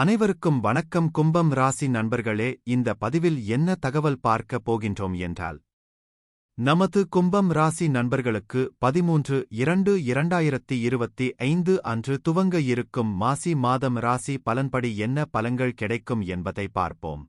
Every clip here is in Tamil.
அனைவருக்கும் வணக்கம். கும்பம் ராசி நண்பர்களே இந்த பதிவில் என்ன தகவல் பார்க்க போகின்றோம் என்றால் நமது கும்பம் ராசி நண்பர்களுக்கு பதிமூன்று இரண்டு இரண்டாயிரத்தி இருபத்தி ஐந்து அன்று துவங்க இருக்கும் மாசி மாதம் ராசி பலன்படி என்ன பலன்கள் கிடைக்கும் என்பதை பார்ப்போம்.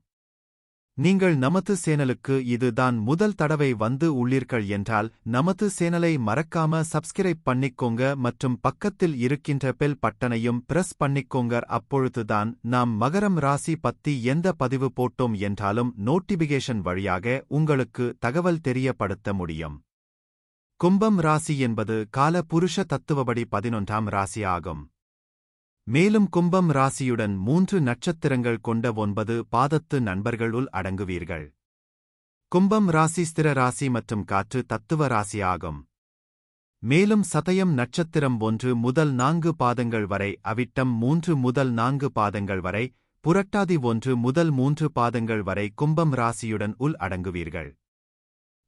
நீங்கள் நமது சேனலுக்கு இதுதான் முதல் தடவை வந்து உள்ளீர்கள் என்றால் நமது சேனலை மறக்காம சப்ஸ்கிரைப் பண்ணிக்கோங்க மற்றும் பக்கத்தில் இருக்கின்ற பெல் பட்டனையும் பிரஸ் பண்ணிக்கோங்க. அப்பொழுதுதான் நாம் மகரம் ராசி பத்தி எந்த பதிவு போட்டோம் என்றாலும் நோட்டிபிகேஷன் வழியாக உங்களுக்கு தகவல் தெரியப்படுத்த முடியும். கும்பம் ராசி என்பது கால புருஷ தத்துவபடி பதினொன்றாம் ராசி ஆகும். மேலும் கும்பம் ராசியுடன் மூன்று நட்சத்திரங்கள் கொண்ட ஒன்பது பாதத்து நண்பர்களுள் அடங்குவீர்கள். கும்பம் ராசி ஸ்திர ராசி மற்றும் காற்று தத்துவ ராசி ஆகும். மேலும் சதயம் நட்சத்திரம் ஒன்று முதல் நான்கு பாதங்கள் வரை அவிட்டம் மூன்று முதல் நான்கு பாதங்கள் வரை புரட்டாதி ஒன்று முதல் மூன்று பாதங்கள் வரை கும்பம் ராசியுடன் உள் அடங்குவீர்கள்.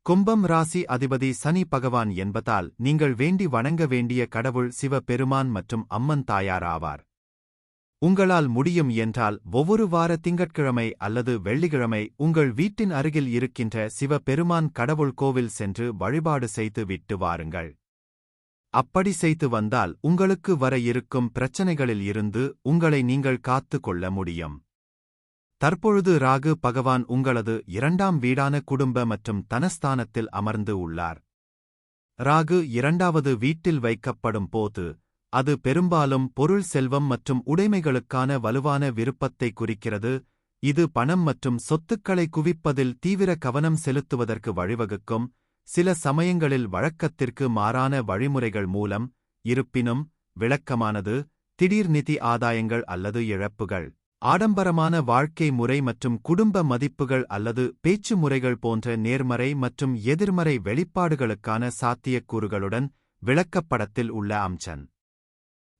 கும்பம் ராசி அதிபதி சனி பகவான் என்பதால் நீங்கள் வேண்டி வணங்க வேண்டிய கடவுள் சிவபெருமான் மற்றும் அம்மன் தாயார் ஆவார். உங்களால் முடியும் என்றால் ஒவ்வொரு வார திங்கட்கிழமை அல்லது வெள்ளிக்கிழமை உங்கள் வீட்டின் அருகில் இருக்கின்ற சிவபெருமான் கடவுள் கோவில் சென்று வழிபாடு செய்து விட்டு வாருங்கள். அப்படி செய்து வந்தால் உங்களுக்கு வர இருக்கும் பிரச்சனைகளில் இருந்து உங்களை நீங்கள் காத்து கொள்ள முடியும். தற்பொழுது ராகு பகவான் உங்களது இரண்டாம் வீடான குடும்ப மற்றும் தனஸ்தானத்தில் அமர்ந்து உள்ளார். ராகு இரண்டாவது வீட்டில் வைக்கப்படும் போது அது பெரும்பாலும் பொருள் செல்வம் மற்றும் உடைமைகளுக்கான வலுவான விருப்பத்தை குறிக்கிறது. இது பணம் மற்றும் சொத்துக்களை குவிப்பதில் தீவிர கவனம் செலுத்துவதற்கு வழிவகுக்கும். சில சமயங்களில் வழக்கத்திற்கு மாறான வழிமுறைகள் மூலம் இருப்பினும் விளக்கமானது திடீர் நிதி ஆதாயங்கள் அல்லது இழப்புகள் ஆடம்பரமான வாழ்க்கை முறை மற்றும் குடும்ப மதிப்புகள் அல்லது பேச்சு முறைகள் போன்ற நேர்மறை மற்றும் எதிர்மறை வெளிப்பாடுகளுக்கான சாத்தியக்கூறுகளுடன் விளக்கப்படத்தில் உள்ள அம்சன்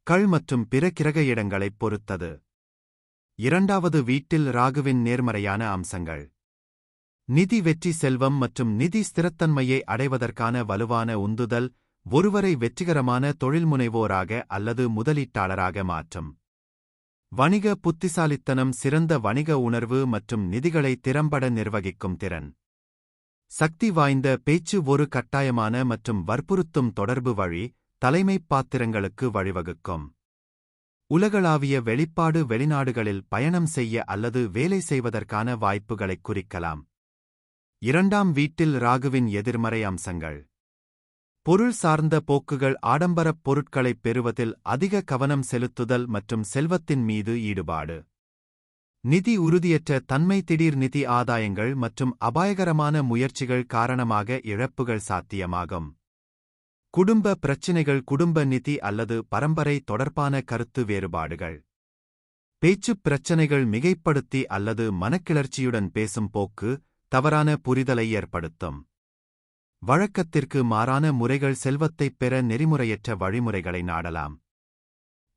கள் மற்றும் பிற கிரக இடங்களைப் பொறுத்தது. இரண்டாவது வீட்டில் ராகுவின் நேர்மறையான அம்சங்கள். நிதி வெற்றி செல்வம் மற்றும் நிதி ஸ்திரத்தன்மையை அடைவதற்கான வலுவான உந்துதல் ஒருவரை வெற்றிகரமான தொழில்முனைவோராக அல்லது முதலீட்டாளராக மாற்றும். வணிக புத்திசாலித்தனம் சிறந்த வணிக உணர்வு மற்றும் நிதிகளை திறம்பட நிர்வகிக்கும் திறன். சக்தி வாய்ந்த பேச்சு ஒரு கட்டாயமான மற்றும் வற்புறுத்தும் தொடர்பு வழி தலைமைப் பாத்திரங்களுக்கு வழிவகுக்கும். உலகளாவிய வெளிப்பாடு வெளிநாடுகளில் பயணம் செய்ய அல்லது வேலை செய்வதற்கான வாய்ப்புகளைக் குறிக்கலாம். இரண்டாம் வீட்டில் ராகுவின் எதிர்மறை அம்சங்கள். பொருள் சார்ந்த போக்குகள் ஆடம்பரப் பொருட்களைப் பெறுவதில் அதிக கவனம் செலுத்துதல் மற்றும் செல்வத்தின் மீது ஈடுபாடு. நிதி உறுதியற்ற தன்மை திடீர் நிதி ஆதாயங்கள் மற்றும் அபாயகரமான முயற்சிகள் காரணமாக இழப்புகள் சாத்தியமாகும். குடும்ப பிரச்சினைகள் குடும்ப நிதி அல்லது பரம்பரை தொடர்பான கருத்து வேறுபாடுகள். பேச்சுப் பிரச்சனைகள் மிகைப்படுத்தி அல்லது மனக்கிளர்ச்சியுடன் பேசும் போக்கு தவறான புரிதலை ஏற்படுத்தும். வழக்கத்திற்கு மாறான முறைகள் செல்வத்தைப் பெற நெறிமுறையற்ற வழிமுறைகளை நாடலாம்.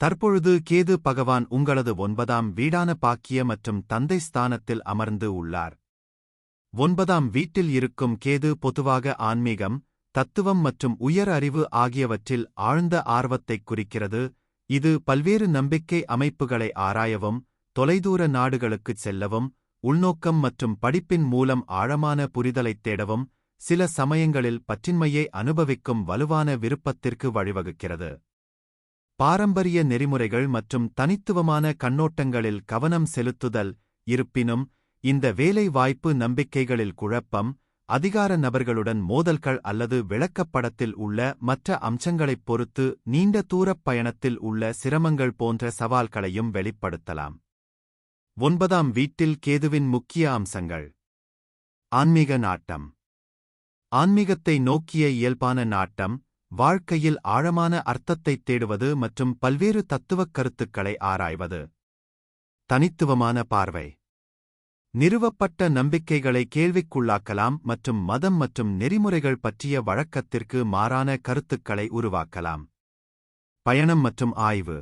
தற்பொழுது கேது பகவான் உங்களது ஒன்பதாம் வீடான பாக்கிய மற்றும் தந்தை ஸ்தானத்தில் அமர்ந்து உள்ளார். ஒன்பதாம் வீட்டில் இருக்கும் கேது பொதுவாக ஆன்மீகம் தத்துவம் மற்றும் உயர் அறிவு ஆகியவற்றில் ஆழ்ந்த ஆர்வத்தைக் குறிக்கிறது. இது பல்வேறு நம்பிக்கை அமைப்புகளை ஆராயவும் தொலைதூர நாடுகளுக்குச் செல்லவும் உள்நோக்கம் மற்றும் படிப்பின் மூலம் ஆழமான புரிதலைத் தேடவும் சில சமயங்களில் பற்றின்மையை அனுபவிக்கும் வலுவான விருப்பத்திற்கு வழிவகுக்கிறது. பாரம்பரிய நெறிமுறைகள் மற்றும் தனித்துவமான கண்ணோட்டங்களில் கவனம் செலுத்துதல் இருப்பினும் இந்த வேலை வாய்ப்பு நம்பிக்கைகளில் குழப்பம் அதிகார நபர்களுடன் மோதல்கள் அல்லது விளக்கப்படத்தில் உள்ள மற்ற அம்சங்களைப் பொறுத்து நீண்ட தூரப் பயணத்தில் உள்ள சிரமங்கள் போன்ற சவால்களையும் வெளிப்படுத்தலாம். ஒன்பதாம் வீட்டில் கேதுவின் முக்கிய அம்சங்கள். ஆன்மீக நாட்டம். ஆன்மீகத்தை நோக்கிய இயல்பான நாட்டம் வாழ்க்கையில் ஆழமான அர்த்தத்தைத் தேடுவது மற்றும் பல்வேறு தத்துவக் கருத்துக்களை ஆராய்வது. தனித்துவமான பார்வை. நிறுவப்பட்ட நம்பிக்கைகளை கேள்விக்குள்ளாக்கலாம் மற்றும் மதம் மற்றும் நெறிமுறைகள் பற்றிய வழக்கத்திற்கு மாறான கருத்துக்களை உருவாக்கலாம். பயணம் மற்றும் ஆய்வு.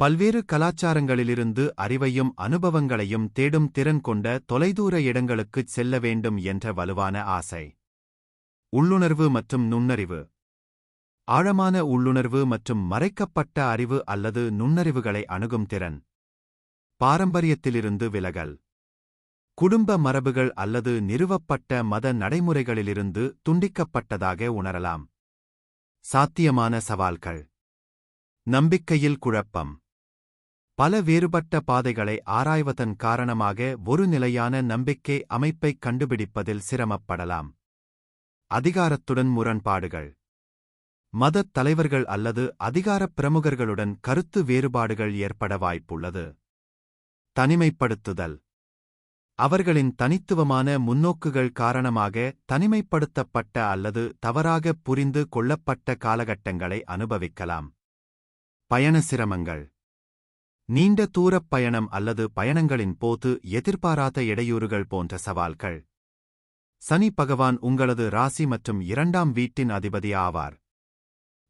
பல்வேறு கலாச்சாரங்களிலிருந்து அறிவையும் அனுபவங்களையும் தேடும் திறன் கொண்ட தொலைதூர இடங்களுக்குச் செல்ல வேண்டும் என்ற வலுவான ஆசை. உள்ளுணர்வு மற்றும் நுண்ணறிவு. ஆழமான உள்ளுணர்வு மற்றும் மறைக்கப்பட்ட அறிவு அல்லது நுண்ணறிவுகளை அணுகும் திறன். பாரம்பரியத்திலிருந்து விலகல். குடும்ப மரபுகள் அல்லது நிறுவப்பட்ட மத நடைமுறைகளிலிருந்து துண்டிக்கப்பட்டதாக உணரலாம். சாத்தியமான சவால்கள். நம்பிக்கையில் குழப்பம். பல வேறுபட்ட பாதைகளை ஆராய்வதன் காரணமாக ஒரு நிலையான நம்பிக்கை அமைப்பைக் கண்டுபிடிப்பதில் சிரமப்படலாம். அதிகாரத்துடன் முரண்பாடுகள். மதத் தலைவர்கள் அல்லது அதிகாரப் பிரமுகர்களுடன் கருத்து வேறுபாடுகள் ஏற்பட வாய்ப்புள்ளது. தனிமைப்படுத்துதல். அவர்களின் தனித்துவமான முன்னோக்குகள் காரணமாக தனிமைப்படுத்தப்பட்ட அல்லது தவறாகப் புரிந்து கொள்ளப்பட்ட காலகட்டங்களை அனுபவிக்கலாம். பயண சிரமங்கள். நீண்ட தூரப் பயணம் அல்லது பயணங்களின் போது எதிர்பாராத இடையூறுகள் போன்ற சவால்கள். சனி பகவான் உங்களது ராசி மற்றும் இரண்டாம் வீட்டின் அதிபதி ஆவார்.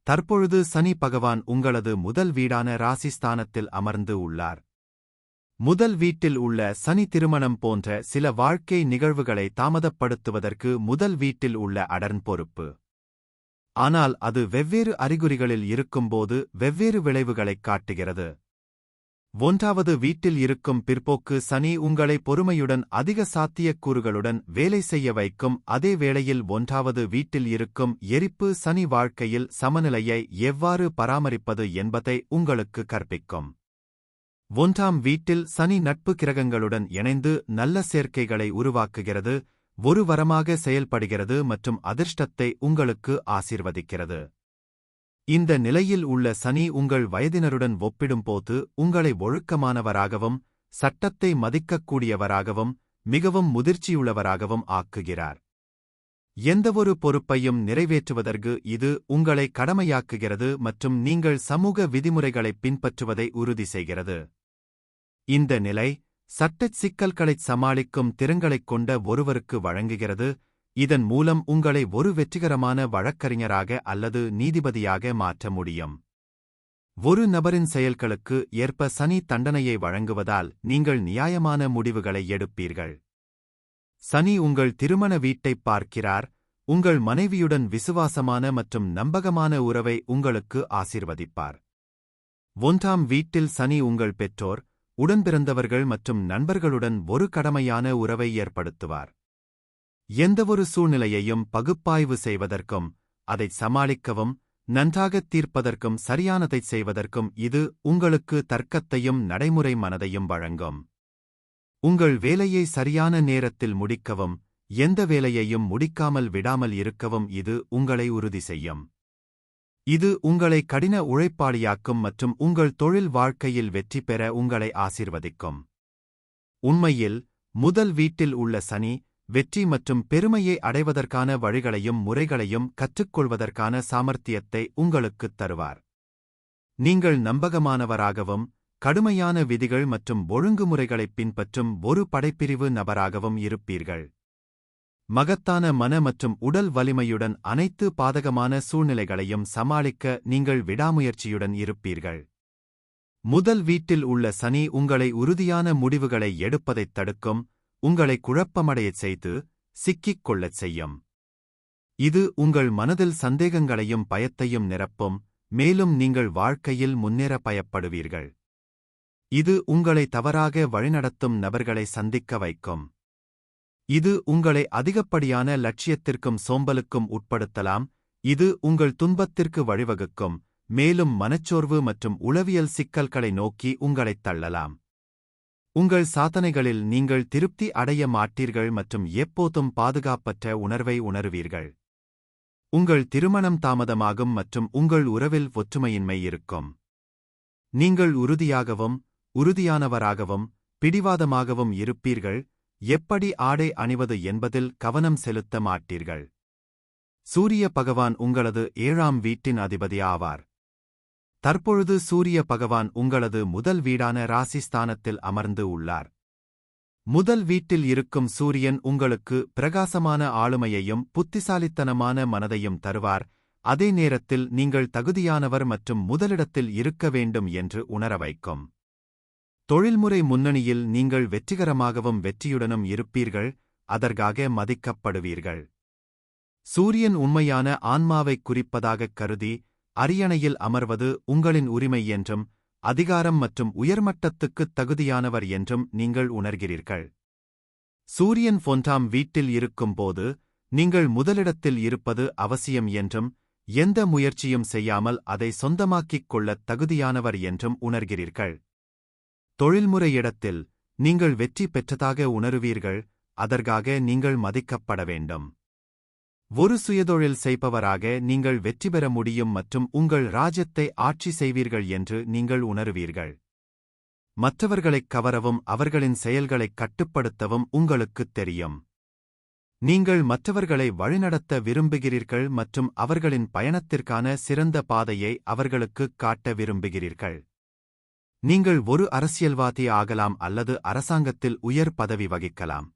தற்பொழுது சனி பகவான் உங்களது முதல் வீடான ராசிஸ்தானத்தில் அமர்ந்து உள்ளார். முதல் வீட்டில் உள்ள சனி திருமணம் போன்ற சில வாழ்க்கை நிகழ்வுகளை தாமதப்படுத்துவதற்கு முதல் வீட்டில் உள்ள அடர்ன் பொறுப்பு. ஆனால் அது வெவ்வேறு அறிகுறிகளில் இருக்கும்போது வெவ்வேறு விளைவுகளைக் காட்டுகிறது. ஒன்றாவது வீட்டில் இருக்கும் பிற்போக்கு சனி உங்களை பொறுமையுடன் அதிக சாத்தியக்கூறுகளுடன் வேலை செய்ய வைக்கும். அதே வேளையில் ஒன்றாவது வீட்டில் இருக்கும் எரிப்பு சனி வாழ்க்கையில் சமநிலையை எவ்வாறு பராமரிப்பது என்பதை உங்களுக்கு கற்பிக்கும். ஒன்றாம் வீட்டில் சனி நட்பு கிரகங்களுடன் இணைந்து நல்ல சேர்க்கைகளை உருவாக்குகிறது ஒரு வரமாக செயல்படுகிறது மற்றும் அதிர்ஷ்டத்தை உங்களுக்கு ஆசீர்வதிக்கிறது. இந்த நிலையில் உள்ள சனி உங்கள் வயதினருடன் ஒப்பிடும்போது உங்களை ஒழுக்கமானவராகவும் சட்டத்தை மதிக்கக்கூடியவராகவும் மிகவும் முதிர்ச்சியுள்ளவராகவும் ஆக்குகிறார். எந்தவொரு பொறுப்பையும் நிறைவேற்றுவதற்கு இது உங்களை கடமையாக்குகிறது மற்றும் நீங்கள் சமூக விதிமுறைகளை பின்பற்றுவதை உறுதி செய்கிறது. இந்த நிலை சட்டச் சிக்கல்களைச் சமாளிக்கும் திறங்களைக் கொண்ட ஒருவருக்கு வழங்குகிறது. இதன் மூலம் உங்களை ஒரு வெற்றிகரமான வழக்கறிஞராக அல்லது நீதிபதியாக மாற்ற முடியும். ஒரு நபரின் செயல்களுக்கு ஏற்ப சனி தண்டனையை வழங்குவதால் நீங்கள் நியாயமான முடிவுகளை எடுப்பீர்கள். சனி உங்கள் திருமண வீட்டைப் பார்க்கிறார். உங்கள் மனைவியுடன் விசுவாசமான மற்றும் நம்பகமான உறவை உங்களுக்கு ஆசிர்வதிப்பார். ஒன்றாம் வீட்டில் சனி உங்கள் பெற்றோர். உடன்பிறந்தவர்கள் மற்றும் நண்பர்களுடன் ஒரு கடமையான உறவை ஏற்படுத்துவார். எந்தவொரு சூழ்நிலையையும் பகுப்பாய்வு செய்வதற்கும் அதைச் சமாளிக்கவும் நன்றாகத் தீர்ப்பதற்கும் சரியானதைச் செய்வதற்கும் இது உங்களுக்கு தர்க்கத்தையும் நடைமுறை மனதையும் வழங்கும். உங்கள் வேலையை சரியான நேரத்தில் முடிக்கவும் எந்த வேலையையும் முடிக்காமல் விடாமல் இருக்கவும் இது உங்களை உறுதி செய்யும். இது உங்களை கடின உழைப்பாளியாக்கும் மற்றும் உங்கள் தொழில் வாழ்க்கையில் வெற்றி பெற உங்களை ஆசிர்வதிக்கும். உண்மையில் முதல் வீட்டில் உள்ள சனி வெற்றி மற்றும் பெருமையை அடைவதற்கான வழிகளையும் முறைகளையும் கற்றுக்கொள்வதற்கான சாமர்த்தியத்தை உங்களுக்குத் தருவார். நீங்கள் நம்பகமானவராகவும் கடுமையான விதிகள் மற்றும் ஒழுங்குமுறைகளைப் பின்பற்றும் ஒரு படைப்பிரிவு நபராகவும் இருப்பீர்கள். மகத்தான மன மற்றும் உடல் வலிமையுடன் அனைத்து பாதகமான சூழ்நிலைகளையும் சமாளிக்க நீங்கள் விடாமுயற்சியுடன் இருப்பீர்கள். முதல் வீட்டில் உள்ள சனி உங்களை உறுதியான முடிவுகளை எடுப்பதைத் தடுக்கும் உங்களை குழப்பமடையச் செய்து சிக்கிக் கொள்ளச் செய்யும். இது உங்கள் மனதில் சந்தேகங்களையும் பயத்தையும் நிரப்பும் மேலும் நீங்கள் வாழ்க்கையில் முன்னேற பயப்படுவீர்கள். இது உங்களை தவறாக வழிநடத்தும் நபர்களை சந்திக்க வைக்கும். இது உங்களை அதிகப்படியான லட்சியத்திற்கும் சோம்பலுக்கும் உட்படுத்தலாம் இது உங்கள் துன்பத்திற்கு வழிவகுக்கும் மேலும் மனச்சோர்வு மற்றும் உளவியல் சிக்கல்களை நோக்கி உங்களைத் தள்ளலாம். உங்கள் சாதனைகளில் நீங்கள் திருப்தி அடைய மாட்டீர்கள் மற்றும் எப்போதும் பாதுகாப்பற்ற உணர்வை உணருவீர்கள். உங்கள் திருமணம் தாமதமாகும் மற்றும் உங்கள் உறவில் ஒற்றுமையின்மை இருக்கும். நீங்கள் உறுதியாகவும் உறுதியானவராகவும் பிடிவாதமாகவும் இருப்பீர்கள் எப்படி ஆடை அணிவது என்பதில் கவனம் செலுத்த மாட்டீர்கள். சூரிய பகவான் உங்களது ஏழாம் வீட்டின் அதிபதி ஆவார் தற்பொழுது சூரிய பகவான் உங்களது முதல் வீடான ராசிஸ்தானத்தில் அமர்ந்து உள்ளார். முதல் வீட்டில் இருக்கும் சூரியன் உங்களுக்கு பிரகாசமான ஆளுமையையும் புத்திசாலித்தனமான மனதையும் தருவார். அதே நேரத்தில் நீங்கள் தகுதியானவர் மற்றும் முதலிடத்தில் இருக்க வேண்டும் என்று உணர வைக்கும். தொழில்முறை முன்னணியில் நீங்கள் வெற்றிகரமாகவும் வெற்றியுடனும் இருப்பீர்கள் அதற்காக மதிக்கப்படுவீர்கள். சூரியன் உண்மையான ஆன்மாவைக் குறிப்பதாகக் கருதி அரியணையில் அமர்வது உங்களின் உரிமை என்றும் அதிகாரம் மற்றும் உயர்மட்டத்துக்குத் தகுதியானவர் என்றும் நீங்கள் உணர்கிறீர்கள். சூரியன் பொன்றாம் வீட்டில் இருக்கும்போது நீங்கள் முதலிடத்தில் இருப்பது அவசியம் என்றும் எந்த முயற்சியும் செய்யாமல் அதை சொந்தமாக்கிக் கொள்ளத் தகுதியானவர் என்றும் உணர்கிறீர்கள். தொழில்முறை இடத்தில் நீங்கள் வெற்றி பெற்றதாக உணருவீர்கள் அதற்காக நீங்கள் மதிக்கப்பட வேண்டும். ஒரு சுயதொழில் செய்பவராக நீங்கள் வெற்றி பெற முடியும் மற்றும் உங்கள் ராஜ்யத்தை ஆட்சி செய்வீர்கள் என்று நீங்கள் உணருவீர்கள். மற்றவர்களைக் கவரவும் அவர்களின் செயல்களைக் கட்டுப்படுத்தவும் உங்களுக்குத் தெரியும். நீங்கள் மற்றவர்களை வழிநடத்த விரும்புகிறீர்கள் மற்றும் அவர்களின் பயணத்திற்கான சிறந்த பாதையை அவர்களுக்குக் காட்ட விரும்புகிறீர்கள். நீங்கள் ஒரு அரசியல்வாதி ஆகலாம் அல்லது அரசாங்கத்தில் உயர் பதவி வகிக்கலாம்.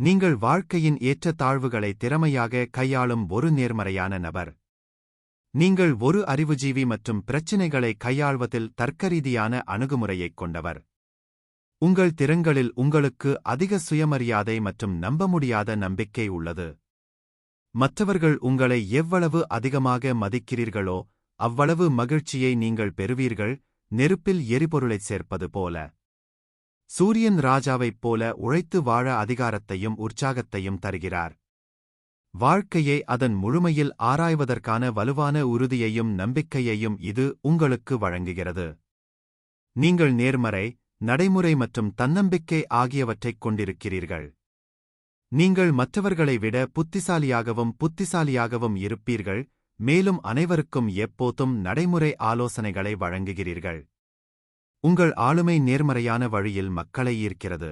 நீங்கள் வாழ்க்கையின் ஏற்றத்தாழ்வுகளை திறமையாக கையாளும் ஒரு நேர்மறையான நபர். நீங்கள் ஒரு அறிவுஜீவி மற்றும் பிரச்சினைகளை கையாள்வதில் தர்க்கரீதியான அணுகுமுறையைக் கொண்டவர். உங்கள் திறங்களில் உங்களுக்கு அதிக சுயமரியாதை மற்றும் நம்ப முடியாத நம்பிக்கை உள்ளது. மற்றவர்கள் உங்களை எவ்வளவு அதிகமாக மதிக்கிறீர்களோ அவ்வளவு மகிழ்ச்சியை நீங்கள் பெறுவீர்கள் நெருப்பில் எரிபொருளைச் சேர்ப்பது போல. சூரியன் ராஜாவைப் போல உழைத்து வாழ அதிகாரத்தையும் உற்சாகத்தையும் தருகிறார். வாழ்க்கையை அதன் முழுமையில் ஆராய்வதற்கான வலுவான உறுதியையும் நம்பிக்கையையும் இது உங்களுக்கு வழங்குகிறது. நீங்கள் நேர்மறை நடைமுறை மற்றும் தன்னம்பிக்கை ஆகியவற்றைக் கொண்டிருக்கிறீர்கள். நீங்கள் மற்றவர்களை விட புத்திசாலியாகவும் புத்திசாலியாகவும் இருப்பீர்கள் மேலும் அனைவருக்கும் எப்போதும் நடைமுறை ஆலோசனைகளை வழங்குகிறீர்கள். உங்கள் ஆளுமை நேர்மறையான வழியில் மக்களை ஈர்க்கிறது.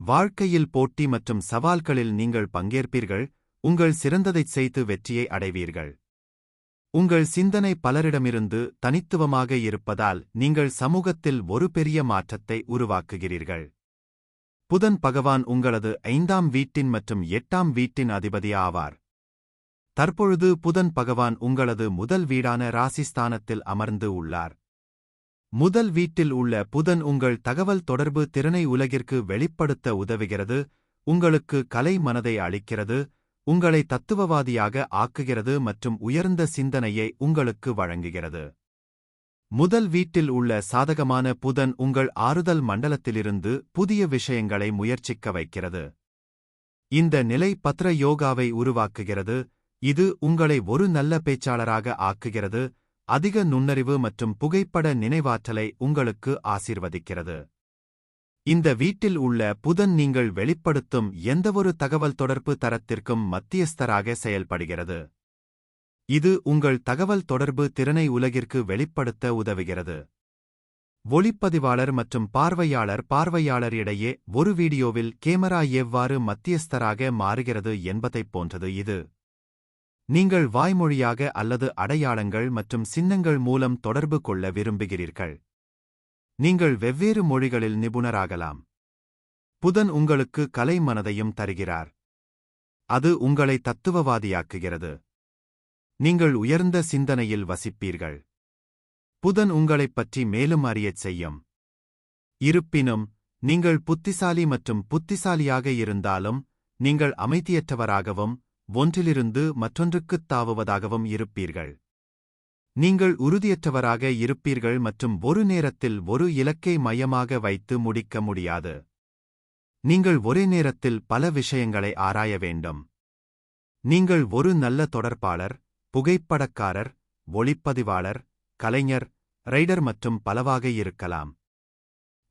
வாழ்க்கையில் போட்டி மற்றும் சவால்களில் நீங்கள் பங்கேற்பீர்கள் உங்கள் சிறந்ததைச் செய்து வெற்றியை அடைவீர்கள். உங்கள் சிந்தனை பலரிடமிருந்து தனித்துவமாக இருப்பதால் நீங்கள் சமூகத்தில் ஒரு பெரிய மாற்றத்தை உருவாக்குகிறீர்கள். புதன் பகவான் உங்களது ஐந்தாம் வீட்டின் மற்றும் எட்டாம் வீட்டின் அதிபதி ஆவார். தற்பொழுது புதன் பகவான் உங்களது முதல் வீடான ராசிஸ்தானத்தில் அமர்ந்து உள்ளார். முதல் வீட்டில் உள்ள புதன் உங்கள் தகவல் தொடர்பு திறனை உலகிற்கு வெளிப்படுத்த உதவுகிறது உங்களுக்கு கலை மனதை அளிக்கிறது உங்களை தத்துவவாதியாக ஆக்குகிறது மற்றும் உயர்ந்த சிந்தனையை உங்களுக்கு வழங்குகிறது. முதல் வீட்டில் உள்ள சாதகமான புதன் உங்கள் ஆறுதல் மண்டலத்திலிருந்து புதிய விஷயங்களை முயற்சிக்க வைக்கிறது. இந்த நிலை பத்ர யோகாவை உருவாக்குகிறது இது உங்களை ஒரு நல்ல பேச்சாளராக ஆக்குகிறது அதிக நுண்ணறிவு மற்றும் புகைப்பட நினைவாற்றலை உங்களுக்கு ஆசீர்வதிக்கிறது. இந்த வீட்டில் உள்ள புதன் நீங்கள் வெளிப்படுத்தும் எந்தவொரு தகவல் தொடர்பு தரத்திற்கும் மத்தியஸ்தராக செயல்படுகிறது. இது உங்கள் தகவல் தொடர்பு திறனை உலகிற்கு வெளிப்படுத்த உதவுகிறது. ஒளிப்பதிவாளர் மற்றும் பார்வையாளர் பார்வையாளர் இடையே ஒரு வீடியோவில் கேமரா எவ்வாறு மத்தியஸ்தராக மாறுகிறது என்பதைப் போன்றது இது. நீங்கள் வாய்மொழியாக அல்லது அடையாளங்கள் மற்றும் சின்னங்கள் மூலம் தொடர்பு கொள்ள விரும்புகிறீர்கள். நீங்கள் வெவ்வேறு மொழிகளில் நிபுணராகலாம். புதன் உங்களுக்கு கலை மனதையும் தருகிறார். அது உங்களை தத்துவவாதியாக்குகிறது. நீங்கள் உயர்ந்த சிந்தனையில் வசிப்பீர்கள். புதன் உங்களைப் பற்றி மேலும் அறியச் செய்யும். இருப்பினும் நீங்கள் புத்திசாலி மற்றும் புத்திசாலியாக இருந்தாலும் நீங்கள் அமைதியற்றவராகவும் ஒன்றிலிருந்து மற்றொன்றுக்குத் தாவுவதாகவும் இருப்பீர்கள். நீங்கள் உறுதியற்றவராக இருப்பீர்கள் மற்றும் ஒரு நேரத்தில் ஒரு இலக்கை மையமாக வைத்து முடிக்க முடியாது. நீங்கள் ஒரே நேரத்தில் பல விஷயங்களை ஆராய வேண்டும். நீங்கள் ஒரு நல்ல தொடர்பாளர் புகைப்படக்காரர் ஒளிப்பதிவாளர் கலைஞர் ரைடர் மற்றும் பலவாக இருக்கலாம்.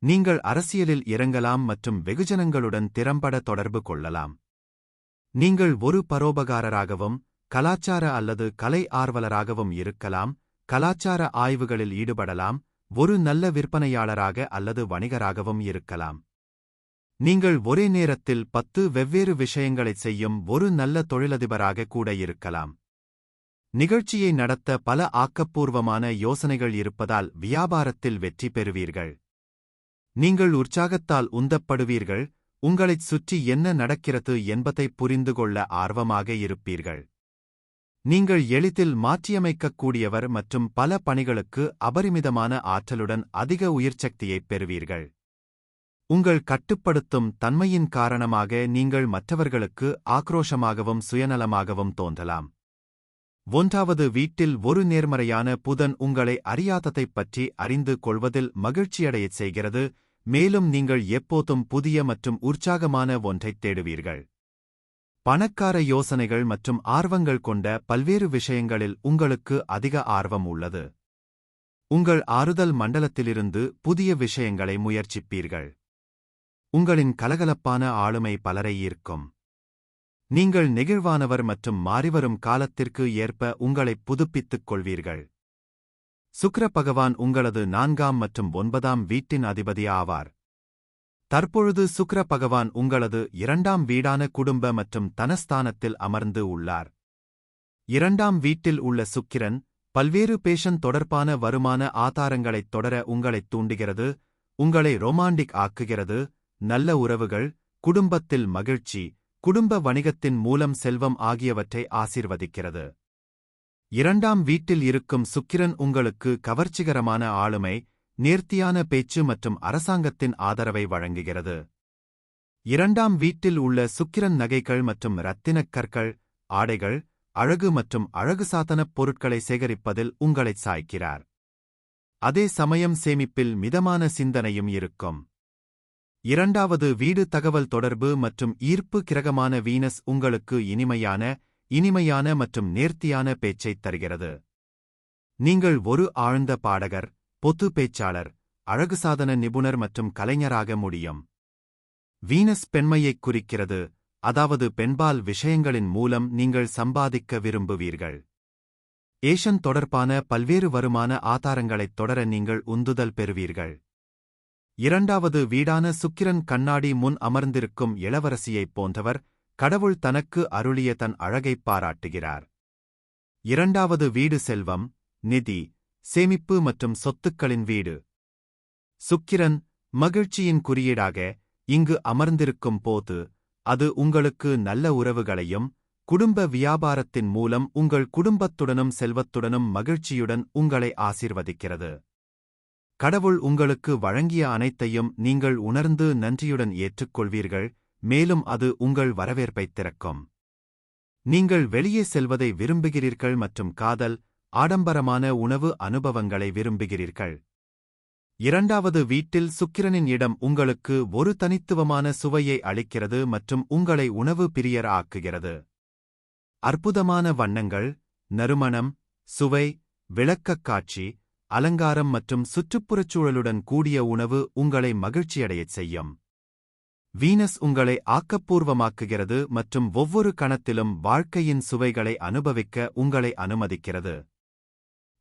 நீங்கள் அரசியலில் இறங்கலாம் மற்றும் வெகுஜனங்களுடன் திறம்பட தொடர்பு கொள்ளலாம். நீங்கள் ஒரு பரோபகாரராகவும் கலாச்சார அல்லது கலை ஆர்வலராகவும் இருக்கலாம் கலாச்சார ஆய்வுகளில் ஈடுபடலாம் ஒரு நல்ல விற்பனையாளராக அல்லது வணிகராகவும் இருக்கலாம். நீங்கள் ஒரே நேரத்தில் பத்து வெவ்வேறு விஷயங்களைச் செய்யும் ஒரு நல்ல தொழிலதிபராக கூட இருக்கலாம். நிகழ்ச்சியை நடத்த பல ஆக்கப்பூர்வமான யோசனைகள் இருப்பதால் வியாபாரத்தில் வெற்றி பெறுவீர்கள். நீங்கள் உற்சாகத்தால் உந்தப்படுவீர்கள் உங்களைச் சுற்றி என்ன நடக்கிறது என்பதை புரிந்து கொள்ள ஆர்வமாக இருப்பீர்கள். நீங்கள் எளிதில் மாற்றியமைக்கக்கூடியவர் மற்றும் பல பணிகளுக்கு அபரிமிதமான ஆற்றலுடன் அதிக உயிர்ச்சக்தியைப் பெறுவீர்கள். உங்கள் கட்டுப்படுத்தும் தன்மையின் காரணமாக நீங்கள் மற்றவர்களுக்கு ஆக்ரோஷமாகவும் சுயநலமாகவும் தோன்றலாம். ஒன்றாவது வீட்டில் ஒரு நேர்மறையான புதன் உங்களை அறியாததைப் பற்றி அறிந்து கொள்வதில் மகிழ்ச்சியடையச் செய்கிறது. மேலும் நீங்கள் எப்போதும் புதிய மற்றும் உற்சாகமான ஒன்றைத் தேடுவீர்கள். பணக்கார யோசனைகள் மற்றும் ஆர்வங்கள் கொண்ட பல்வேறு விஷயங்களில் உங்களுக்கு அதிக ஆர்வம் உள்ளது. உங்கள் ஆறுதல் மண்டலத்திலிருந்து புதிய விஷயங்களை முயற்சிப்பீர்கள். உங்களின் கலகலப்பான ஆளுமை பலரை ஈர்க்கும். நீங்கள் நெகிழ்வானவர் மற்றும் மாறிவரும் காலத்திற்கு ஏற்ப உங்களை புதுப்பித்துக் கொள்வீர்கள். சுக்கர பகவான் உங்களது நான்காம் மற்றும் ஒன்பதாம் வீட்டின் அதிபதி ஆவார் தற்பொழுது சுக்கர பகவான் உங்களது இரண்டாம் வீடான குடும்ப மற்றும் தனஸ்தானத்தில் அமர்ந்து உள்ளார். இரண்டாம் வீட்டில் உள்ள சுக்கிரன் பல்வேறு பேஷன் தொடர்பான வருமான ஆதாரங்களைத் தொடர உங்களைத் தூண்டுகிறது உங்களை ரொமாண்டிக் ஆக்குகிறது நல்ல உறவுகள் குடும்பத்தில் மகிழ்ச்சி குடும்ப வணிகத்தின் மூலம் செல்வம் ஆகியவற்றை ஆசீர்வதிக்கிறது. இரண்டாம் வீட்டில் இருக்கும் சுக்கிரன் உங்களுக்கு கவர்ச்சிகரமான ஆளுமை நேர்த்தியான பேச்சு மற்றும் அரசாங்கத்தின் ஆதரவை வழங்குகிறது. இரண்டாம் வீட்டில் உள்ள சுக்கிரன் நகைகள் மற்றும் இரத்தினக் கற்கள் ஆடைகள் அழகு மற்றும் அழகு சாதனப் பொருட்களை சேகரிப்பதில் உங்களைச் சாய்க்கிறார். அதே சமயம் சேமிப்பில் மிதமான சிந்தனையும் இருக்கும். இரண்டாவது வீடு தகவல் தொடர்பு மற்றும் ஈர்ப்பு கிரகமான வீனஸ் உங்களுக்கு இனிமையான இனிமையான மற்றும் நேர்த்தியான பேச்சைத் தருகிறது. நீங்கள் ஒரு ஆழ்ந்த பாடகர் பொத்து பேச்சாளர் அழகு சாதன நிபுணர் மற்றும் கலைஞராக முடியும். வீனஸ் பெண்மையைக் குறிக்கிறது அதாவது பெண்பால் விஷயங்களின் மூலம் நீங்கள் சம்பாதிக்க விரும்புவீர்கள். ஏஷன் தொடர்பான பல்வேறு வருமான ஆதாரங்களைத் தொடர நீங்கள் உந்துதல் பெறுவீர்கள். இரண்டாவது வீடான சுக்கிரன் கண்ணாடி முன் அமர்ந்திருக்கும் இளவரசியைப் போன்றவர் கடவுள் தனக்கு அருளிய தன் அழகைப் பாராட்டுகிறார். இரண்டாவது வீடு செல்வம் நிதி சேமிப்பு மற்றும் சொத்துக்களின் வீடு. சுக்கிரன் மகிழ்ச்சியின் குறியீடாக இங்கு அமர்ந்திருக்கும் போது அது உங்களுக்கு நல்ல உறவுகளையும் குடும்ப வியாபாரத்தின் மூலம் உங்கள் குடும்பத்துடனும் செல்வத்துடனும் மகிழ்ச்சியுடன் உங்களை ஆசீர்வதிக்கிறது. கடவுள் உங்களுக்கு வழங்கிய அனைத்தையும் நீங்கள் உணர்ந்து நன்றியுடன் ஏற்றுக்கொள்வீர்கள் மேலும் அது உங்கள் வரவேற்பைத் திறக்கும். நீங்கள் வெளியே செல்வதை விரும்புகிறீர்கள் மற்றும் காதல் ஆடம்பரமான உணவு அனுபவங்களை விரும்புகிறீர்கள். இரண்டாவது வீட்டில் சுக்கிரனின் இடம் உங்களுக்கு ஒரு தனித்துவமான சுவையை அளிக்கிறது மற்றும் உங்களை உணவு பிரியர் ஆக்குகிறது. அற்புதமான வண்ணங்கள் நறுமணம் சுவை விளக்கக் காட்சி அலங்காரம் மற்றும் சுற்றுப்புறச்சூழலுடன் கூடிய உணவு உங்களை மகிழ்ச்சியடையச் செய்யும். வீனஸ் உங்களை ஆக்கப்பூர்வமாக்குகிறது மற்றும் ஒவ்வொரு கணத்திலும் வாழ்க்கையின் சுவைகளை அனுபவிக்க உங்களை அனுமதிக்கிறது.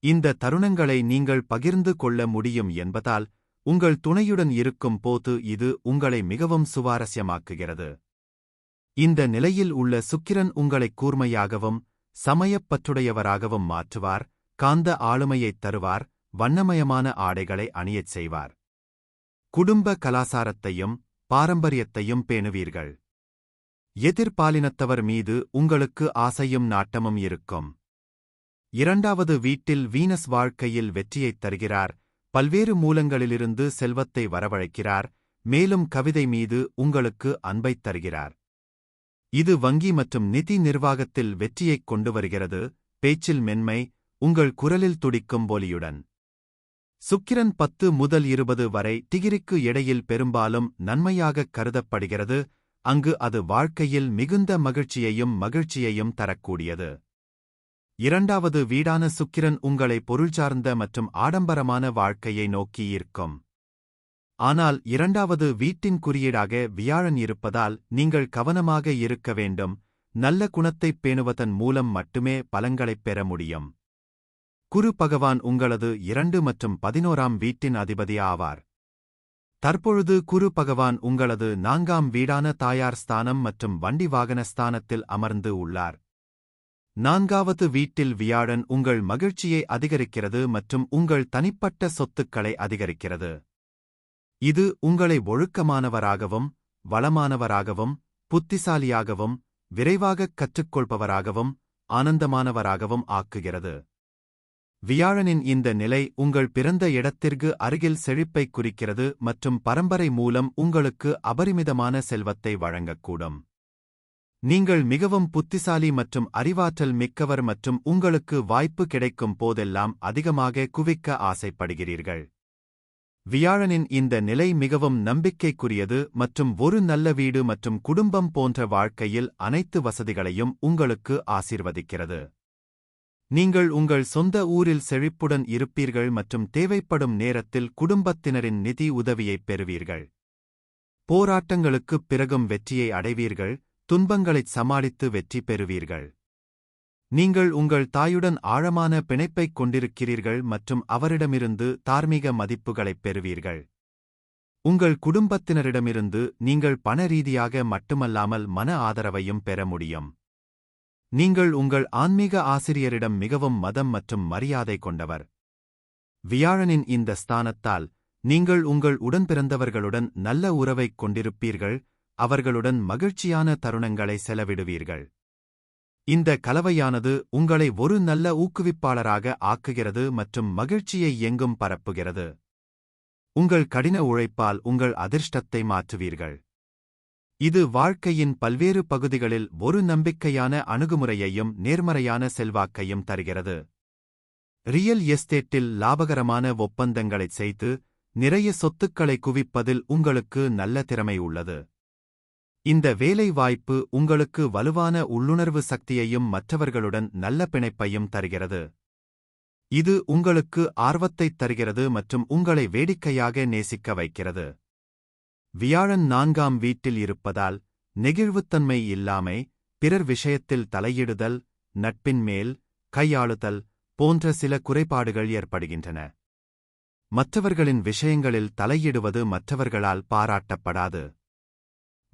இந்த தருணங்களை நீங்கள் பகிர்ந்து கொள்ள முடியும் என்பதால் உங்கள் துணையுடன் இருக்கும் போது இது உங்களை மிகவும் சுவாரஸ்யமாக்குகிறது. இந்த நிலையில் உள்ள சுக்கிரன் உங்களைக் கூர்மையாகவும் சமயப்பற்றுடையவராகவும் மாற்றுவார் காந்த ஆளுமையைத் தருவார் வண்ணமயமான ஆடைகளை அணியச் செய்வார். குடும்ப கலாசாரத்தையும் பாரம்பரியத்தையும் பேணுவீர்கள். எதிர்பாலினத்தவர் மீது உங்களுக்கு ஆசையும் நாட்டமும் இருக்கும். இரண்டாவது வீட்டில் வீனஸ் வாழ்க்கையில் வெற்றியைத் தருகிறார். பல்வேறு மூலங்களிலிருந்து செல்வத்தை வரவழைக்கிறார். மேலும் கவிதை மீது உங்களுக்கு அன்பைத் தருகிறார். இது வங்கி மற்றும் நிதி நிர்வாகத்தில் வெற்றியைக் கொண்டு வருகிறது. பேச்சில் மென்மை உங்கள் குரலில் துடிக்கும் போலியுடன். சுக்கிரன் பத்து முதல் இருபது வரை டிகிரிக்கு இடையில் பெரும்பாலும் நன்மையாகக் கருதப்படுகிறது அங்கு அது வாழ்க்கையில் மிகுந்த மகிழ்ச்சியையும் மகிழ்ச்சியையும் தரக்கூடியது. இரண்டாவது வீடான சுக்கிரன் உங்களை பொருள்சார்ந்த மற்றும் ஆடம்பரமான வாழ்க்கையை நோக்கி ஈர்க்கும். ஆனால் இரண்டாவது வீட்டின் குறியீடாக வியாழன் இருப்பதால் நீங்கள் கவனமாக இருக்க வேண்டும் நல்ல குணத்தைப் பேணுவதன் மூலம் மட்டுமே பலங்களைப் பெற முடியும். குரு பகவான் உங்களது இரண்டு மற்றும் பதினோராம் வீட்டின் அதிபதி ஆவார். தற்பொழுது குரு பகவான் உங்களது நான்காம் வீடான தாயார் ஸ்தானம் மற்றும் வண்டி வாகன ஸ்தானத்தில் அமர்ந்து உள்ளார். நான்காவது வீட்டில் வியாழன் உங்கள் மகிழ்ச்சியை அதிகரிக்கிறது மற்றும் உங்கள் தனிப்பட்ட சொத்துக்களை அதிகரிக்கிறது. இது உங்களை ஒழுக்கமானவராகவும் வளமானவராகவும் புத்திசாலியாகவும் விரைவாகக் கற்றுக்கொள்பவராகவும் ஆனந்தமானவராகவும் ஆக்குகிறது. வியாழனின் இந்த நிலை உங்கள் பிறந்த இடத்திற்கு அருகில் செழிப்பைக் குறிக்கிறது மற்றும் பரம்பரை மூலம் உங்களுக்கு அபரிமிதமான செல்வத்தை வழங்கக்கூடும். நீங்கள் மிகவும் புத்திசாலி மற்றும் அறிவாற்றல் மிக்கவர் மற்றும் உங்களுக்கு வாய்ப்பு கிடைக்கும் போதெல்லாம் அதிகமாக குவிக்க ஆசைப்படுகிறீர்கள். வியாழனின் இந்த நிலை மிகவும் நம்பிக்கைக்குரியது மற்றும் ஒரு நல்ல வீடு மற்றும் குடும்பம் போன்ற வாழ்க்கையில் அனைத்து வசதிகளையும் உங்களுக்கு ஆசிர்வதிக்கிறது. நீங்கள் உங்கள் சொந்த ஊரில் செழிப்புடன் இருப்பீர்கள் மற்றும் தேவைப்படும் நேரத்தில் குடும்பத்தினரின் நிதி உதவியைப் பெறுவீர்கள். போராட்டங்களுக்குப் பிறகும் வெற்றியை அடைவீர்கள் துன்பங்களைச் சமாளித்து வெற்றி பெறுவீர்கள். நீங்கள் உங்கள் தாயுடன் ஆழமான பிணைப்பைக் கொண்டிருக்கிறீர்கள் மற்றும் அவரிடமிருந்து தார்மீக மதிப்புகளைப் பெறுவீர்கள். உங்கள் குடும்பத்தினரிடமிருந்து நீங்கள் பண ரீதியாக மட்டுமல்லாமல் மன ஆதரவையும் பெற முடியும். நீங்கள் உங்கள் ஆன்மீக ஆசிரியரிடம் மிகவும் மதம் மற்றும் மரியாதை கொண்டவர். வியாழனின் இந்த ஸ்தானத்தால் நீங்கள் உங்கள் உடன்பிறந்தவர்களுடன் நல்ல உறவைக் கொண்டிருப்பீர்கள் அவர்களுடன் மகிழ்ச்சியான தருணங்களை செலவிடுவீர்கள். இந்த கலவையானது உங்களை ஒரு நல்ல ஊக்குவிப்பாளராக ஆக்குகிறது மற்றும் மகிழ்ச்சியை எங்கும் பரப்புகிறது. உங்கள் கடின உழைப்பால் உங்கள் அதிர்ஷ்டத்தை மாற்றுவீர்கள். இது வாழ்க்கையின் பல்வேறு பகுதிகளில் ஒரு நம்பிக்கையான அணுகுமுறையையும் நேர்மறையான செல்வாக்கையும் தருகிறது. ரியல் எஸ்டேட்டில் லாபகரமான ஒப்பந்தங்களைச் செய்து நிறைய சொத்துக்களை குவிப்பதில் உங்களுக்கு நல்ல திறமை உள்ளது. இந்த வேலை வாய்ப்பு உங்களுக்கு வலுவான உள்ளுணர்வு சக்தியையும் மற்றவர்களுடன் நல்ல பிணைப்பையும் தருகிறது. இது உங்களுக்கு ஆர்வத்தைத் தருகிறது மற்றும் உங்களை வேடிக்கையாக நேசிக்க வைக்கிறது. வியாழன் நான்காம் வீட்டில் இருப்பதால் நெகிழ்வுத்தன்மை இல்லாமை பிறர் விஷயத்தில் தலையிடுதல் நட்பின் மேல் கையாளுதல் போன்ற சில குறைபாடுகள் ஏற்படுகின்றன. மற்றவர்களின் விஷயங்களில் தலையிடுவது மற்றவர்களால் பாராட்டப்படாது.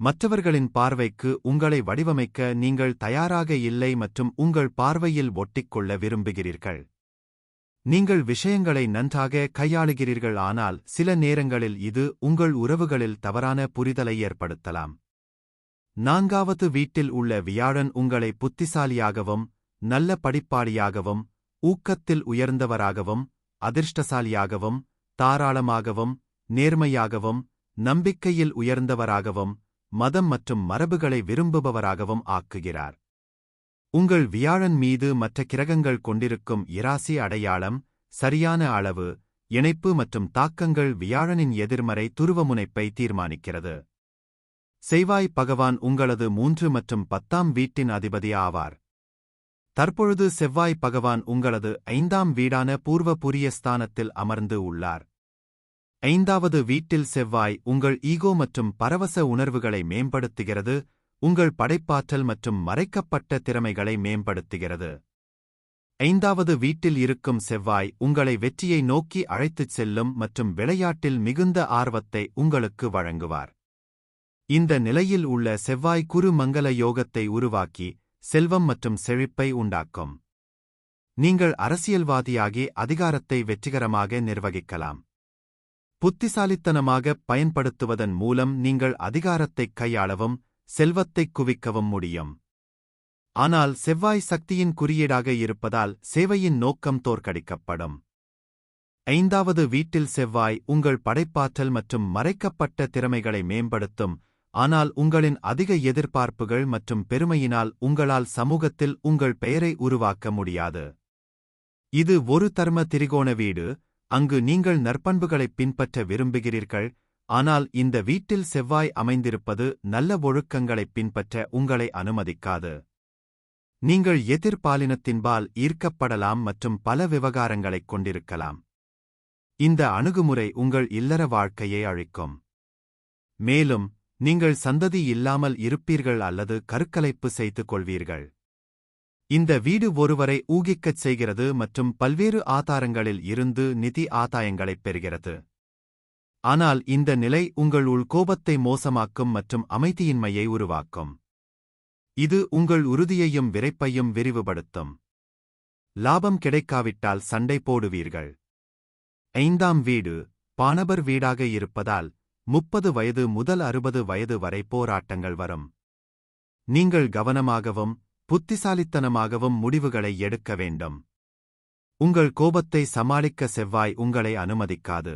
மற்றவர்களின் பார்வைக்கு உங்களை வடிவமைக்க நீங்கள் தயாராக இல்லை மற்றும் உங்கள் பார்வையில் ஒட்டிக்கொள்ள விரும்புகிறீர்கள். நீங்கள் விஷயங்களை நன்றாக கையாளுகிறீர்கள் ஆனால் சில நேரங்களில் இது உங்கள் உறவுகளில் தவறான புரிதலை ஏற்படுத்தலாம். நான்காவது வீட்டில் உள்ள வியாழன் உங்களை புத்திசாலியாகவும் நல்ல படிப்பாளியாகவும் ஊக்கத்தில் உயர்ந்தவராகவும் அதிர்ஷ்டசாலியாகவும் தாராளமாகவும் நேர்மையாகவும் நம்பிக்கையில் உயர்ந்தவராகவும் மதம் மற்றும் மரபுகளை விரும்புபவராகவும் ஆக்குகிறார். உங்கள் வியாழன் மீது மற்ற கிரகங்கள் கொண்டிருக்கும் இராசி அடையாளம் சரியான அளவு இணைப்பு மற்றும் தாக்கங்கள் வியாழனின் எதிர்மறை துருவமுனைப்பை தீர்மானிக்கிறது. செய்வாய் பகவான் உங்களது மூன்று மற்றும் பத்தாம் வீட்டின் அதிபதி ஆவார். தற்பொழுது செவ்வாய் பகவான் உங்களது ஐந்தாம் வீடான பூர்வ புரிய ஸ்தானத்தில் அமர்ந்து உள்ளார். ஐந்தாவது வீட்டில் செவ்வாய் உங்கள் ஈகோ மற்றும் பரவச உணர்வுகளை மேம்படுத்துகிறது உங்கள் படைப்பாற்றல் மற்றும் மறைக்கப்பட்ட திறமைகளை மேம்படுத்துகிறது. ஐந்தாவது வீட்டில் இருக்கும் செவ்வாய் உங்களை வெற்றியை நோக்கி அழைத்துச் செல்லும் மற்றும் விளையாட்டில் மிகுந்த ஆர்வத்தை உங்களுக்கு வழங்குவார். இந்த நிலையில் உள்ள செவ்வாய் குரு மங்கள யோகத்தை உருவாக்கி செல்வம் மற்றும் செழிப்பை உண்டாக்கும். நீங்கள் அரசியல்வாதியாகி அதிகாரத்தை வெற்றிகரமாக நிர்வகிக்கலாம். புத்திசாலித்தனமாக பயன்படுத்துவதன் மூலம் நீங்கள் அதிகாரத்தைக் கையாளவும் செல்வத்தைக் குவிக்கவும் முடியும். ஆனால் செவ்வாய் சக்தியின் குறியீடாக இருப்பதால் சேவையின் நோக்கம் தோற்கடிக்கப்படும். ஐந்தாவது வீட்டில் செவ்வாய் உங்கள் படைப்பாற்றல் மற்றும் மறைக்கப்பட்ட திறமைகளை மேம்படுத்தும். ஆனால் உங்களின் அதிக எதிர்பார்ப்புகள் மற்றும் பெருமையினால் உங்களால் சமூகத்தில் உங்கள் பெயரை உருவாக்க முடியாது. இது ஒரு தர்ம திரிகோண வீடு. அங்கு நீங்கள் நற்பண்புகளைப் பின்பற்ற விரும்புகிறீர்கள். ஆனால் இந்த வீட்டில் செவ்வாய் அமைந்திருப்பது நல்ல ஒழுக்கங்களைப் பின்பற்ற உங்களை அனுமதிக்காது. நீங்கள் எதிர்பாலினத்தின்பால் ஈர்க்கப்படலாம் மற்றும் பல விவகாரங்களைக் கொண்டிருக்கலாம். இந்த அணுகுமுறை உங்கள் இல்லற வாழ்க்கையை அழிக்கும். மேலும் நீங்கள் சந்ததி இல்லாமல் இருப்பீர்கள் அல்லது கருக்கலைப்பு செய்து கொள்வீர்கள். இந்த வீடு ஒருவரை ஊகிக்கச் செய்கிறது மற்றும் பல்வேறு ஆதாரங்களில் இருந்து நிதி ஆதாயங்களைப் பெறுகிறது. ஆனால் இந்த நிலை உங்கள் உள் கோபத்தை மோசமாக்கும் மற்றும் அமைதியின்மையை உருவாக்கும். இது உங்கள் உறுதியையும் விரைப்பையும் விரிவுபடுத்தும். லாபம் கிடைக்காவிட்டால் சண்டை போடுவீர்கள். ஐந்தாம் வீடு பானபர் வீடாக இருப்பதால் முப்பது வயது முதல் அறுபது வயது வரை போராட்டங்கள் வரும். நீங்கள் கவனமாகவும் புத்திசாலித்தனமாகவும் முடிவுகளை எடுக்க வேண்டும். உங்கள் கோபத்தை சமாளிக்க செவ்வாய் உங்களை அனுமதிக்காது.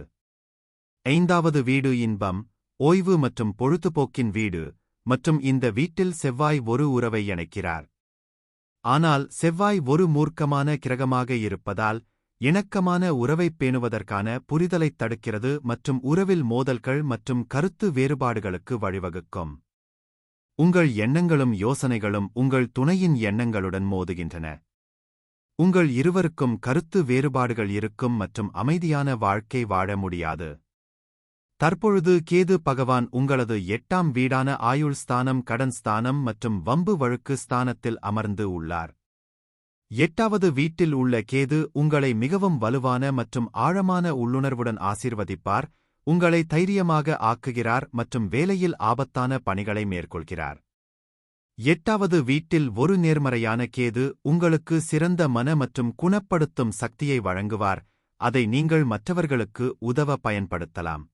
ஐந்தாவது வீடு இன்பம் ஓய்வு மற்றும் பொழுதுபோக்கின் வீடு மற்றும் இந்த வீட்டில் செவ்வாய் ஒரு உறவை இணைக்கிறார். ஆனால் செவ்வாய் ஒரு மூர்க்கமான கிரகமாக இருப்பதால் இணக்கமான உறவைப் பேணுவதற்கான புரிதலைத் தடுக்கிறது மற்றும் உறவில் மோதல்கள் மற்றும் கருத்து வேறுபாடுகளுக்கு வழிவகுக்கும். உங்கள் எண்ணங்களும் யோசனைகளும் உங்கள் துணையின் எண்ணங்களுடன் மோதுகின்றன. உங்கள் இருவருக்கும் கருத்து வேறுபாடுகள் இருக்கும் மற்றும் அமைதியான வாழ்க்கை வாழ முடியாது. தற்பொழுது கேது பகவான் உங்களது எட்டாம் வீடான ஆயுள் ஸ்தானம் கடன் ஸ்தானம் மற்றும் வம்பு வழுக்கு ஸ்தானத்தில் அமர்ந்து உள்ளார். எட்டாவது வீட்டில் உள்ள கேது உங்களை மிகவும் வலுவான மற்றும் ஆழமான உள்ளுணர்வுடன் ஆசீர்வதிப்பார் உங்களை தைரியமாக ஆக்குகிறார் மற்றும் வேலையில் ஆபத்தான பணிகளை மேற்கொள்கிறார். எட்டாவது வீட்டில் ஒரு நேர்மறையான கேது உங்களுக்கு சிறந்த மன மற்றும் குணப்படுத்தும் சக்தியை வழங்குவார் அதை நீங்கள் மற்றவர்களுக்கு உதவ பயன்படுத்தலாம்.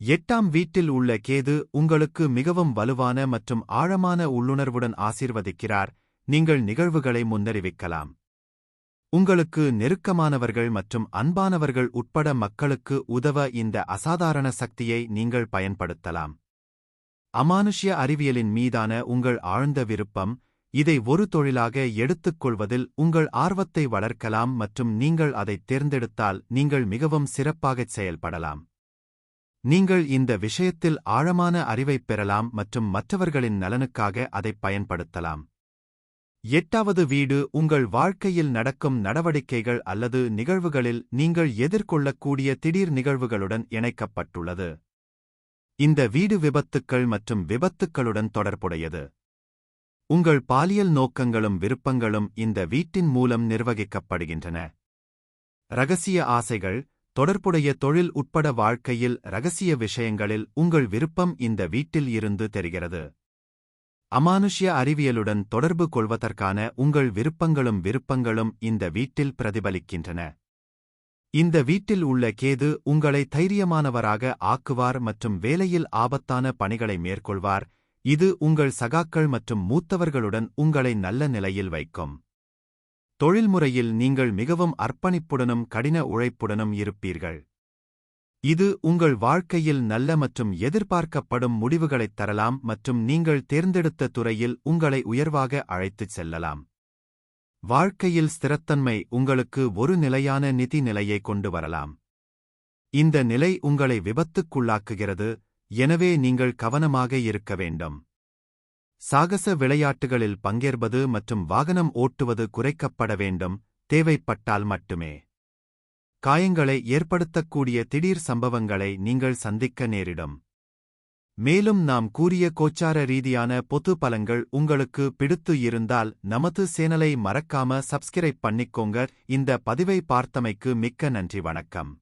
எட்டாம் வீட்டில் உள்ள கேது உங்களுக்கு மிகவும் வலுவான மற்றும் ஆழமான உள்ளுணர்வுடன் ஆசீர்வதிக்கிறார். நீங்கள் நிகழ்வுகளை முன்னறிவிக்கலாம். உங்களுக்கு நெருக்கமானவர்கள் மற்றும் அன்பானவர்கள் உட்பட மக்களுக்கு உதவ இந்த அசாதாரண சக்தியை நீங்கள் பயன்படுத்தலாம். அமானுஷ்ய அறிவியலின் மீதான உங்கள் ஆழ்ந்த விருப்பம் இதை ஒரு தொழிலாக எடுத்துக்கொள்வதில் உங்கள் ஆர்வத்தை வளர்க்கலாம் மற்றும் நீங்கள் அதைத் தேர்ந்தெடுத்தால் நீங்கள் மிகவும் சிறப்பாகச் செயல்படலாம். நீங்கள் இந்த விஷயத்தில் ஆழமான அறிவைப் பெறலாம் மற்றும் மற்றவர்களின் நலனுக்காக அதைப் பயன்படுத்தலாம். எட்டாவது வீடு உங்கள் வாழ்க்கையில் நடக்கும் நடவடிக்கைகள் அல்லது நிகழ்வுகளில் நீங்கள் எதிர்கொள்ளக்கூடிய திடீர் நிகழ்வுகளுடன் இணைக்கப்பட்டுள்ளது. இந்த வீடு விபத்துக்கள் மற்றும் விபத்துக்களுடன் தொடர்புடையது. உங்கள் பாலியல் நோக்கங்களும் விருப்பங்களும் இந்த வீட்டின் மூலம் நிர்வகிக்கப்படுகின்றன. ரகசிய ஆசைகள் தொடர்புடைய தொழில் உட்பட வாழ்க்கையில் ரகசிய விஷயங்களில் உங்கள் விருப்பம் இந்த வீட்டில் இருந்து தெரிகிறது. அமானுஷ்ய அறிவியலுடன் தொடர்பு கொள்வதற்கான உங்கள் விருப்பங்களும் விருப்பங்களும் இந்த வீட்டில் பிரதிபலிக்கின்றன. இந்த வீட்டில் உள்ள கேது உங்களை தைரியமானவராக ஆக்குவார் மற்றும் வேலையில் ஆபத்தான பணிகளை மேற்கொள்வார். இது உங்கள் சகாக்கள் மற்றும் மூத்தவர்களுடன் உங்களை நல்ல நிலையில் வைக்கும். தொழில்முறையில் நீங்கள் மிகவும் அர்ப்பணிப்புடனும் கடின உழைப்புடனும் இருப்பீர்கள். இது உங்கள் வாழ்க்கையில் நல்ல மற்றும் எதிர்பார்க்கப்படும் முடிவுகளைத் தரலாம் மற்றும் நீங்கள் தேர்ந்தெடுத்த துறையில் உங்களை உயர்வாக அழைத்துச் செல்லலாம். வாழ்க்கையில் ஸ்திரத்தன்மை உங்களுக்கு ஒரு நிலையான நிதி நிலையை கொண்டு வரலாம். இந்த நிலை உங்களை விபத்துக்குள்ளாக்குகிறது எனவே நீங்கள் கவனமாக இருக்க வேண்டும். சாகச விளையாட்டுகளில் பங்கேற்பது மற்றும் வாகனம் ஓட்டுவது குறைக்கப்பட வேண்டும் தேவைப்பட்டால் மட்டுமே. காயங்களை ஏற்படுத்தக்கூடிய திடீர் சம்பவங்களை நீங்கள் சந்திக்க நேரிடும். மேலும் நாம் கூறிய கோச்சார ரீதியான பொது பலங்கள் உங்களுக்கு பிடித்து இருந்தால் நமது சேனலை மறக்காம சப்ஸ்கிரைப் பண்ணிக்கோங்க. இந்த பதிவை பார்த்தமைக்கு மிக்க நன்றி வணக்கம்.